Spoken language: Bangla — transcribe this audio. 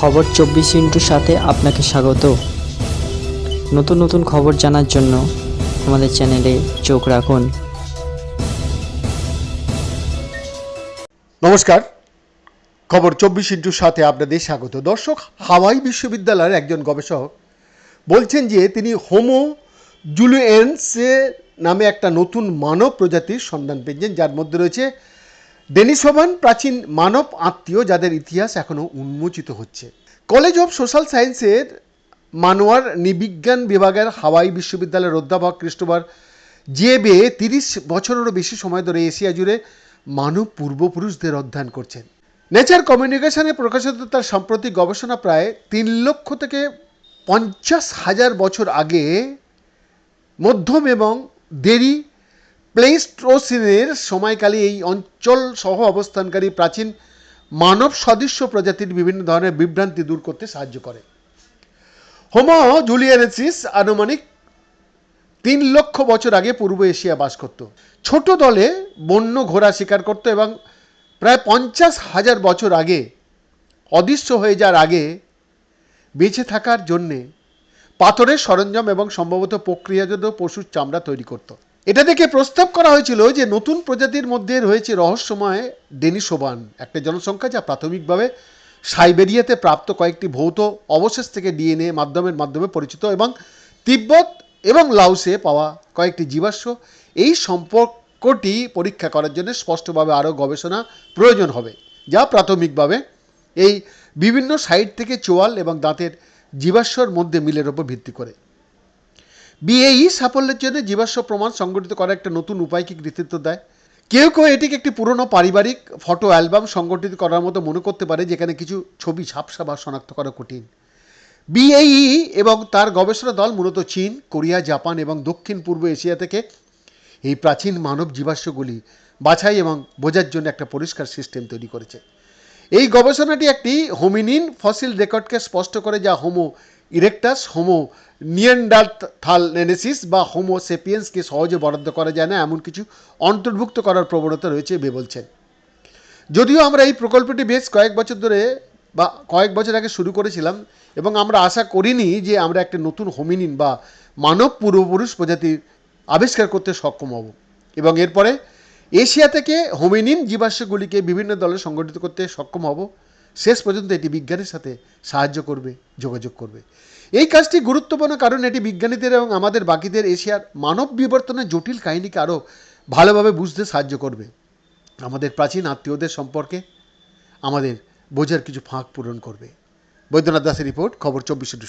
খবর চব্বিশ ইন্টুর সাথে আপনাকে স্বাগত। নতুন নতুন খবর জানার জন্য আমাদের চ্যানেলে চোখ রাখুন। নমস্কার। খবর চব্বিশ ইন্টুর সাথে আপনাদের স্বাগত। দর্শক, হাওয়াই বিশ্ববিদ্যালয়ের একজন গবেষক বলছেন যে তিনি হোমো জুলুয়েন্সে নামে একটা নতুন মানব প্রজাতির সন্ধান পেয়েছেন, যার মধ্যে রয়েছে ডেনিসোভান প্রাচীন মানব আত্মীয় যাদের ইতিহাস এখনও উন্মোচিত হচ্ছে। কলেজ অফ সোশ্যাল সায়েন্সের মানোয়ার নিবিজ্ঞান বিভাগের হাওয়াই বিশ্ববিদ্যালয়ের অধ্যাপক ক্রিস্টোফার জেবে তিরিশ বছরেরও বেশি সময় ধরে এশিয়া জুড়ে মানব পূর্বপুরুষদের অধ্যয়ন করছেন। নেচার কমিউনিকেশনে প্রকাশিত তার সাম্প্রতিক গবেষণা প্রায় তিন লক্ষ থেকে পঞ্চাশ হাজার বছর আগে মধ্যম এবং দেরি প্লেস্ট্রোসিনের সময়কালে এই অঞ্চল সহ অবস্থানকারী প্রাচীন মানব সদৃশ্য প্রজাতির বিভিন্ন ধরনের বিভ্রান্তি দূর করতে সাহায্য করে। হোমো জুলিয়ানেসিস আনুমানিক তিন লক্ষ বছর আগে পূর্ব এশিয়া বাস করত। ছোট দলে বন্য ঘোড়া শিকার করত এবং প্রায় পঞ্চাশ হাজার বছর আগে, অদৃশ্য হয়ে যাওয়ার আগে বেঁচে থাকার জন্যে পাথরের সরঞ্জাম এবং সম্ভবত প্রক্রিয়াজাত পশুর চামড়া তৈরি করত। এটা দেখে প্রস্তাব করা হয়েছিল যে নতুন প্রজাতির মধ্যে রয়েছে রহস্যময় ডেনিসোবান একটা জনসংখ্যা যা প্রাথমিকভাবে সাইবেরিয়াতে প্রাপ্ত কয়েকটি ভৌত অবশেষ থেকে ডিএনএ মাধ্যমের মাধ্যমে পরিচিত এবং তিব্বত এবং লাউসে পাওয়া কয়েকটি জীবাশ্ম। এই সম্পর্কটি পরীক্ষা করার জন্য স্পষ্টভাবে আরও গবেষণা প্রয়োজন হবে, যা প্রাথমিকভাবে এই বিভিন্ন সাইট থেকে চোয়াল এবং দাঁতের জীবাশ্মর মধ্যে মিলের ওপর ভিত্তি করে। বিএই সাফল্যের জন্য জীবাশ্ম প্রমাণ সংগঠিত করার একটা নতুন উপায়কে কৃতিত্ব দেয়? কেউ কেউ এটিকে একটি পুরনো পারিবারিক ফটো অ্যালবাম সংগঠিত করার মতো মনে করতে পারে, যেখানে কিছু ছবি ঝাপসা বা শনাক্ত করা কঠিন। বিএই এবং তার গবেষণা দল মূলত চীন, কোরিয়া, জাপান এবং দক্ষিণ পূর্ব এশিয়া থেকে এই প্রাচীন মানব জীবাশ্মগুলি বাছাই এবং বোঝার জন্য একটা পরিষ্কার সিস্টেম তৈরি করেছে। এই গবেষণাটি একটি হোমিনিন ফসিল রেকর্ডকে স্পষ্ট করে, যা হোমো ইরেকটাস হোমো নিয়েন্ডারথালনেনেসিস বা হোমো সেপিয়েন্সকে সহজে বরাদ্দ করা যায় না, এমন কিছু অন্তর্ভুক্ত করার প্রবণতা রয়েছে বে বলছেন। যদিও আমরা এই প্রকল্পটি বেশ কয়েক বছর ধরে বা কয়েক বছর আগে শুরু করেছিলাম এবং আমরা আশা করিনি যে আমরা একটা নতুন হোমিনিন বা মানব পূর্বপুরুষ প্রজাতির আবিষ্কার করতে সক্ষম হব। এবং এরপরে এশিয়া থেকে হোমিনিন জীবাশ্মগুলিকে বিভিন্ন দলে সংগঠিত করতে সক্ষম হব। শেষ পর্যন্ত এটি বিজ্ঞানের সাথে সাহায্য করবে, যোগাযোগ করবে। এই কাজটি গুরুত্বপূর্ণ কারণ এটি বিজ্ঞানীদের এবং আমাদের বাকিদের এশিয়ার মানব বিবর্তনের জটিল কাহিনীকে আরও ভালোভাবে বুঝতে সাহায্য করবে। আমাদের প্রাচীন আত্মীয়দের সম্পর্কে আমাদের বোঝার কিছু ফাঁক পূরণ করবে। বৈদ্যনাথ দাসের রিপোর্ট, খবর চব্বিশে টু